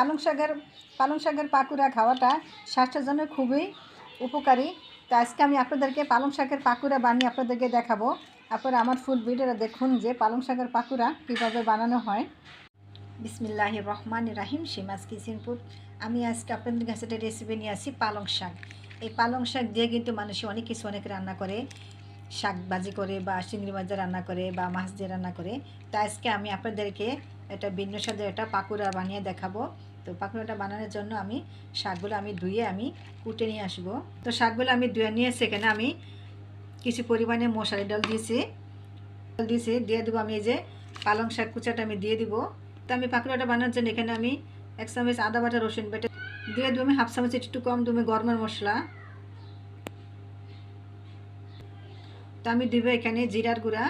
পালং শাকের পালং শাকের পাকুড়া খাওয়াটা স্বাস্থ্যের জন্য খুবই উপকারী। তো আজকে আমি আপনাদেরকে পালং শাকের পাকুড়া বানিয়ে আপনাদেরকে দেখাবো। আপনারা আমার ফুল ভিডিওটা দেখুন যে পালং শাকের পাকুড়া কীভাবে বানানো হয়। বিসমিল্লাহ রহমান রাহিম সীমাজ কিচেনপুর আমি আজকে আপনাদের কাছে একটা রেসিপি নিয়ে আসি, পালং শাক। এই পালং শাক দিয়ে কিন্তু মানুষ অনেক কিছু, অনেক রান্না করে। শাক ভাজি করে বা চিংড়ি মাছ রান্না করে বা মাছ দিয়ে রান্না করে। তো আজকে আমি আপনাদেরকে এটা ভিন্ন স্বাদের একটা পাকুড়া বানিয়ে দেখাবো। তো পাকুড়াটা বানানোর জন্য আমি শাকগুলো আমি ধুয়ে আমি কুটে নিয়ে আসব। তো শাকগুলো আমি ধুয়ে নিয়ে সেখানে আমি কিছু পরিমাণে মশারি ডাল দিয়েছি। ডাল দিয়েছি, দিয়ে দেবো আমি এই যে পালং শাক কুচাটা আমি দিয়ে দিব। তো আমি পাকুড়াটা বানানোর জন্য এখানে আমি এক চামচ আদা বাটা রসুন বেটে দিয়ে দেবো আমি হাফ চামচ একটু কম দেবো গরমের মশলা। তো আমি দিব এখানে জিরার গুঁড়া,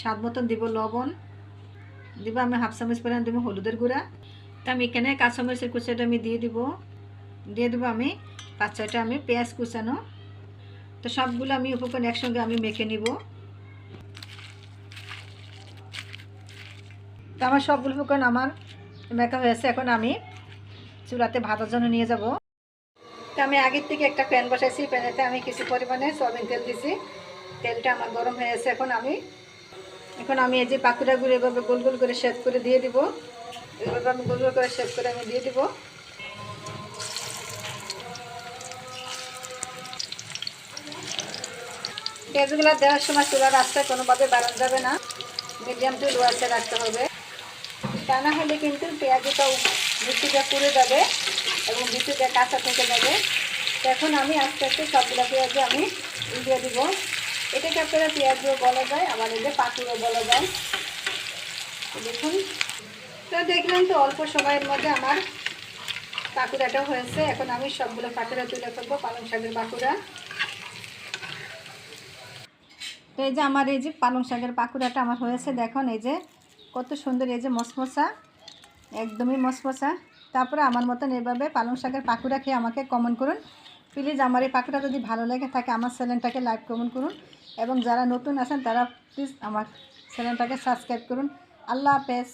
স্বাদ মতন দিব লবণ, দিব আমি হাফ চামচ পরিমাণ দেবো হলুদের গুঁড়া। আমি এখানে কাঁচামরিচের কুচাটা আমি দিয়ে দিব। দিয়ে দেবো আমি পাঁচ ছয়টা আমি পেঁয়াজ কুচানো। তো সবগুলো আমি উপকরণ একসঙ্গে আমি মেখে নিব। তো আমার সবগুলো উপকরণ আমার মেখা হয়েছে, এখন আমি চুলাতে ভাতার জন্য নিয়ে যাব। তো আমি আগের থেকে একটা প্যান বসাইছি, প্যানেতে আমি কিছু পরিমাণে সয়াবিন তেল দিছি। তেলটা আমার গরম হয়েছে এখন আমি এখন আমি এই যে পাকুড়াগুলো এভাবে গোল গোল করে শেপ করে দিয়ে দিব। এভাবে আমি গোল করে শেপ করে আমি দিয়ে দিব। পেঁয়াজগুলো দেওয়ার সময় চুলার রাস্তায় কোনোভাবে বাড়ানো যাবে না। মিডিয়াম টু লো আছে রাখতে হবে। তা না হলে কিন্তু পেঁয়াজটা মিষ্টিটা পুড়ে যাবে এবং ভিতরে কাঁচা থেকে যাবে। এখন আমি আস্তে আস্তে সবগুলো পেঁয়াজে আমি দিয়ে দিব। এটাকে আপনারা পেঁয়াজও বলা যায়, আবার যে পাকুড়ও বলা যায়। দেখুন। তো দেখলাম তো অল্প সময়ের মধ্যে আমার পাকুড়াটাও হয়েছে। এখন আমি সবগুলো পাকুড়া তুলে ফেলব, পালং শাকের পাকুড়া। তো এই যে আমার এই যে পালং শাকের পাকুড়াটা আমার হয়েছে, দেখুন এই যে কত সুন্দর এই যে মশমশা, একদমই মশমশা। তারপরে আমার মতন এভাবে পালং শাকের পাকুড়া খেয়ে আমাকে কমেন্ট করুন। প্লিজ আমার এই পাকুড়া যদি ভালো লেগে থাকে, আমার চ্যানেলটাকে লাইক কমেন্ট করুন। এবং যারা নতুন আছেন, তারা প্লিজ আমার চ্যানেলটাকে সাবস্ক্রাইব করুন। আল্লাহ হাফেজ।